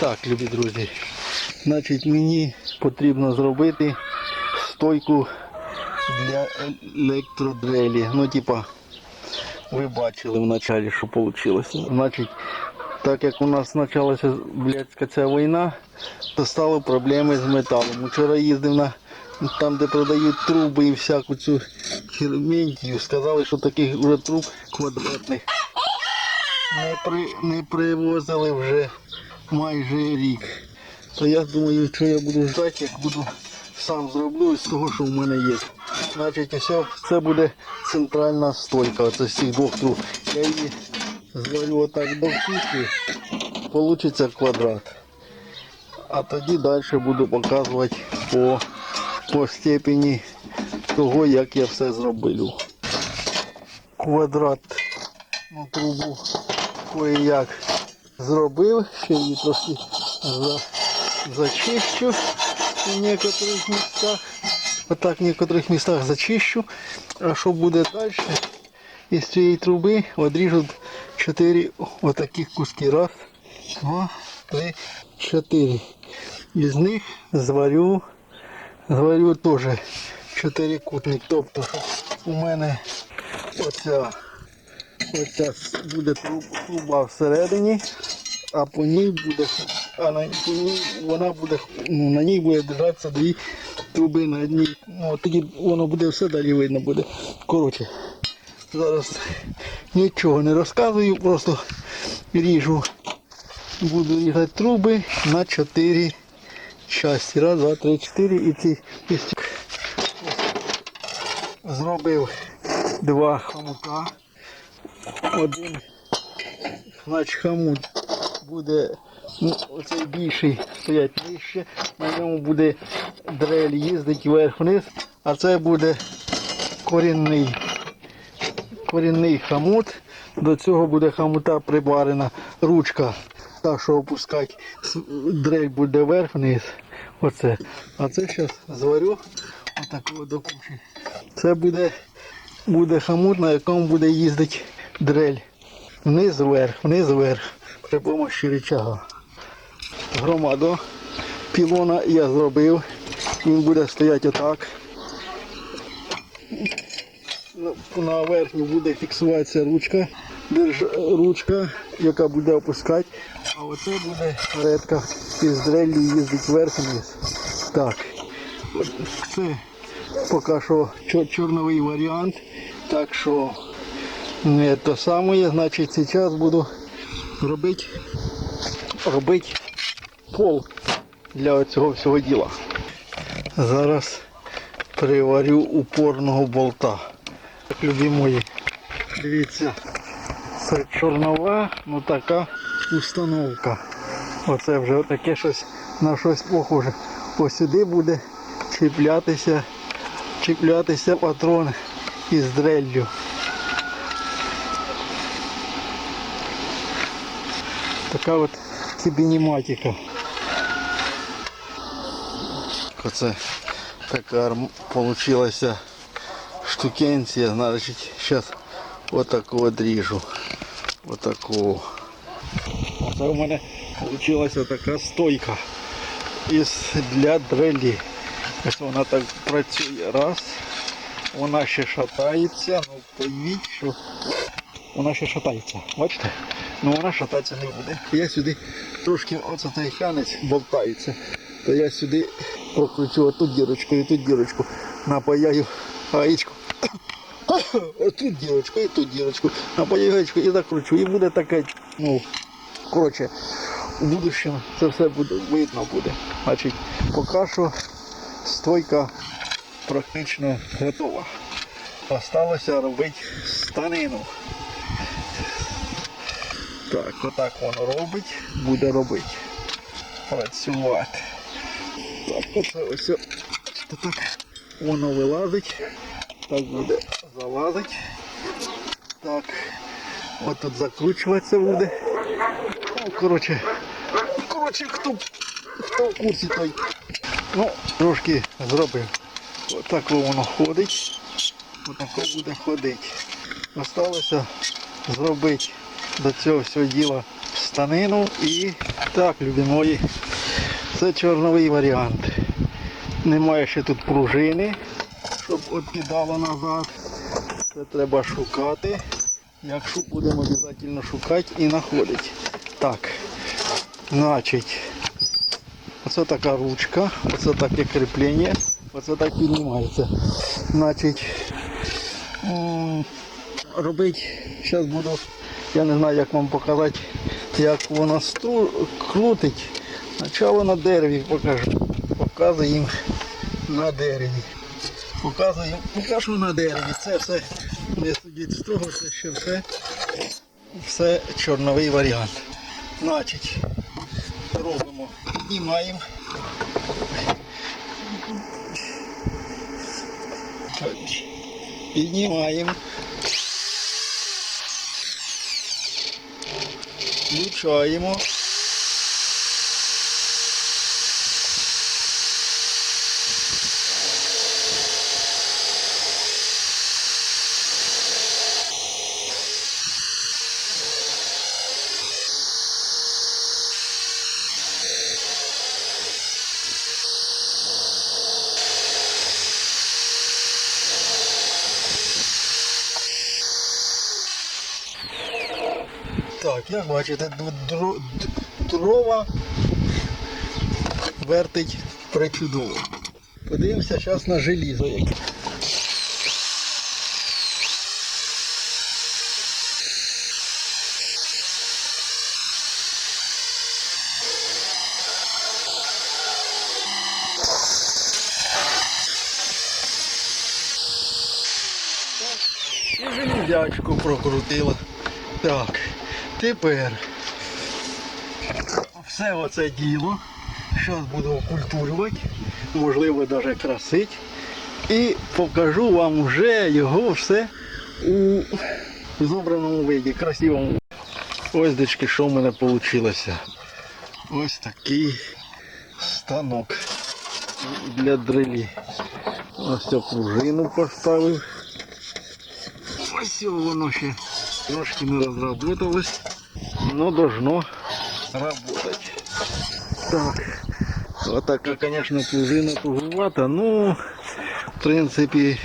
Так, любі друзі. Значить, мені потрібно зробити стойку для електродрелі. Ну, типа, ви бачили в началі, що вийшло. Значить, так як у нас почалася блядська ця війна, то стали проблеми з металом. Вчора їздив на там, де продають труби і всяку цю херментію. Сказали, що таких вже труб квадратних не, при, не привозили вже майже рік. То я думаю, що я буду ждати, як буду сам зроблю з того, що в мене є. Значить, ось це буде центральна стойка оце з цих двох труб. Я її зварю отак до втіки, вийде квадрат. А тоді далі буду показувати по, по степені того, як я все зроблю. Квадрат ну, трубу кое-як зробив, ще її трошки за, зачищу в некоторих місцях. Отак в некоторих містах зачищу. А що буде далі? Із цієї труби одріжу 4 отаких куски. Раз, два, три, чотири. Із них зварю, зварю теж чотирикутник. Тобто у мене оця Оця буде труба всередині, а по ній буде, а на по ній вона буде, ну, на ній буде держатися дві труби на одній. Ну, тоді воно буде все далі видно буде. Коротше, зараз нічого не розказую, просто ріжу. Буду різати труби на чотири часті. Раз, два, три, чотири і ці. Зробив два хомука один хамут буде ну, оцей більший стоять нижче, на ньому буде дрель їздить вверх-вниз, а це буде корінний, корінний хамут. До цього буде хамута прибарена ручка, та що опускати, дрель буде вверх-вниз. Оце. А це зараз зварю отакого до кучі. Це буде буде хамут, на якому буде їздити дрель. Вниз вверх, вниз вверх. При допомогі рычага. Громаду пілона я зробив. Він буде стояти отак. На- верхню буде фіксуватися ручка, держ, ручка, яка буде опускати. А оце буде редка із дреллю їздить вверх-вниз. Так. Це поки що чорновий варіант. Так що то саме, значить зараз буду робити, робити пол для цього всього діла. Зараз приварю упорного болта. Так, любі мої, дивіться, це чорнова, ну така установка. Оце вже таке щось на щось похоже. Ось сюди буде чіплятися, чіплятися патрон із дреллю. Така от кібініматика. Оце така вийшла штукенція. Значить, зараз отаку одріжу. Отаку. Оце у мене вийшла така стойка із для дрелі. Ось вона так працює. Раз. Вона ще шатається. Ну пойміть, що вона ще шатається. Бачите? Ну вона шататися не буде. Я сюди трошки оце той ханець болтається. То я сюди прокручу оту дірочку і ту дірочку. Напаяю гаєчку. Отут дірочку і ту дірочку. Напаяю гаєчку і закручу. І буде таке, ну, коротше, у будущому це все буде видно буде. Значить, поки що стойка практично готова. Осталося робити станину. Так, отак воно робить, буде робити. Працювати. Так, оце ось. Так воно вилазить. Так буде залазить. Так. От тут закручуватися буде. Ну, коротше, коротше, хто, хто в курсі той. Ну, трошки зробив. Отак воно ходить. Отако буде ходити. Осталося зробити до цього всього діла станину і Так, любі мої, це чорновий варіант. Немає ще тут пружини, щоб от кидало назад. Це треба шукати. Якщо будемо обов'язково шукати і знаходити. Так, значить, оце така ручка, оце таке кріплення, оце так піднімається. Значить, м, робить, зараз буду, я не знаю, як вам показати, як воно стру, крутить. Спочатку на дереві покажу. Показуємо на дереві. Показуємо, покажу на дереві. Це все не судіть з того, це ще все, все чорновий варіант. Значить, робимо, піднімаємо. Піднімаємо. Включаємо. Так, як бачите, дро- дрова вертить причудово. Подивимося зараз на желізо яке. І железячку прокрутила. Так, тепер все оце діло. Зараз буду окультурювати, можливо навіть красити. І покажу вам вже його все у зобраному виді, красивому. Ось дечки, що в мене вийшло. Ось такий станок для дрелі. Ось цю пружину поставив. Ось воно ще трошки не розработалось, но должно работать. Так, вот така, конечно, пружина туговата, ну, в принципі,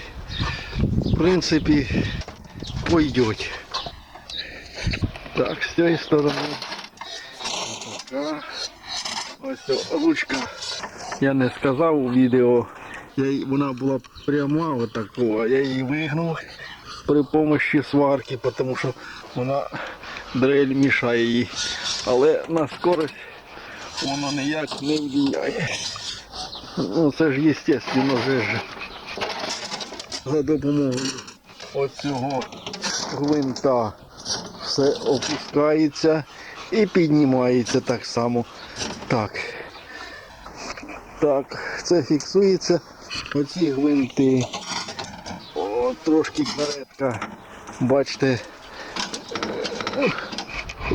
в принципі, пойдет. Так, цієї сторони. Така. Ось ручка. Я не сказав у відео, я, вона була пряма отакова, я її вигнув при помощі сварки, тому що вона дрель мішає їй. Але на скорость воно ніяк не впливає. Ну це ж естественно вже за допомогою оцього гвинта все опускається і піднімається так само. Так. Так, це фіксується. Оці гвинти. О, трошки каретка. Бачите.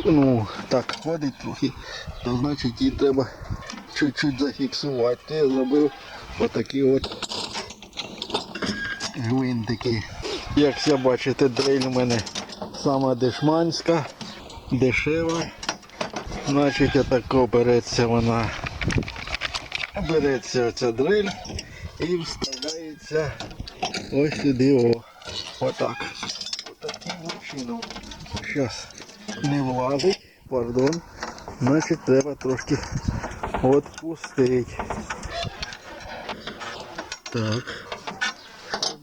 Ну, так, ходить трохи, то значить її треба чуть-чуть зафіксувати. Я зробив отакі от гвинтики. Як все бачите, дрель у мене сама дешманська, дешева. Значить, отако береться вона. Береться оця дрель і вставляється ось сюди о. Отак. Отаким чином. Зараз не влазить, пардон. Значить треба трошки відпустити. Так.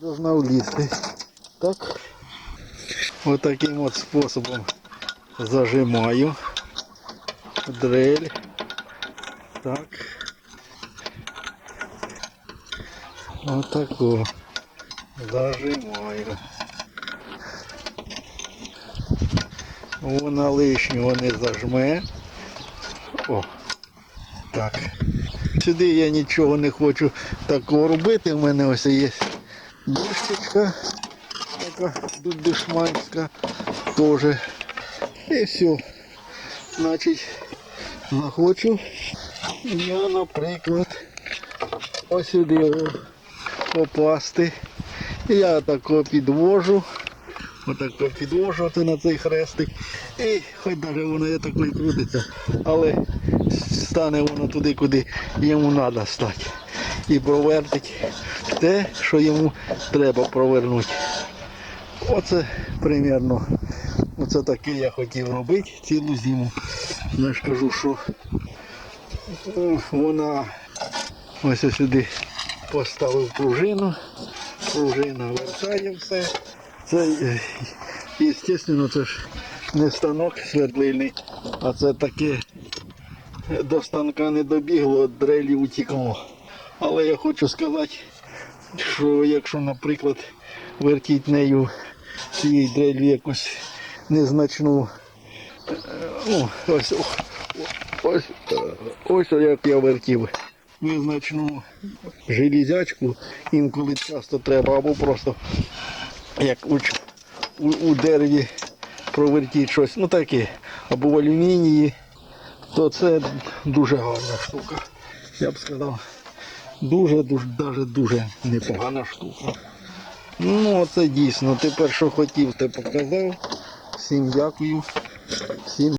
Должна влізти. Так. Отаким от способом зажимаю дрель. Так. Отако. Зажимаю. Вона лишнього не зажме. О. Так. Сюди я нічого не хочу такого робити. У мене ось є дощечка, яка тут дешманська теж. І все. Значить, захочу я, наприклад, ось сюди попасти. Я тако підвожу. Отако підвожу на цей хрестик. І хоч навіть воно я так не крутиться, але стане воно туди, куди йому треба стати. І провертить те, що йому треба провернути. Оце примерно. Оце таке я хотів робити цілу зиму. Я ж кажу, що вона ось сюди поставив пружину. Пружина вертає все. Це, звісно, це ж не станок свердлильний, а це таке до станка не добігло, дрелі утікло. Але я хочу сказати, що якщо, наприклад, вертіть нею цією дрелью якусь незначну, е, ну, ось, ось, ось як я вертів, незначну железячку, інколи часто треба, або просто як у, у, у дереві провертіть щось, ну таке, або в алюмінії, то це дуже гарна штука. Я б сказав, дуже, дуже, дуже, дуже непогана штука. Ну, це дійсно. Тепер що хотів, те показав. Всім дякую. Всім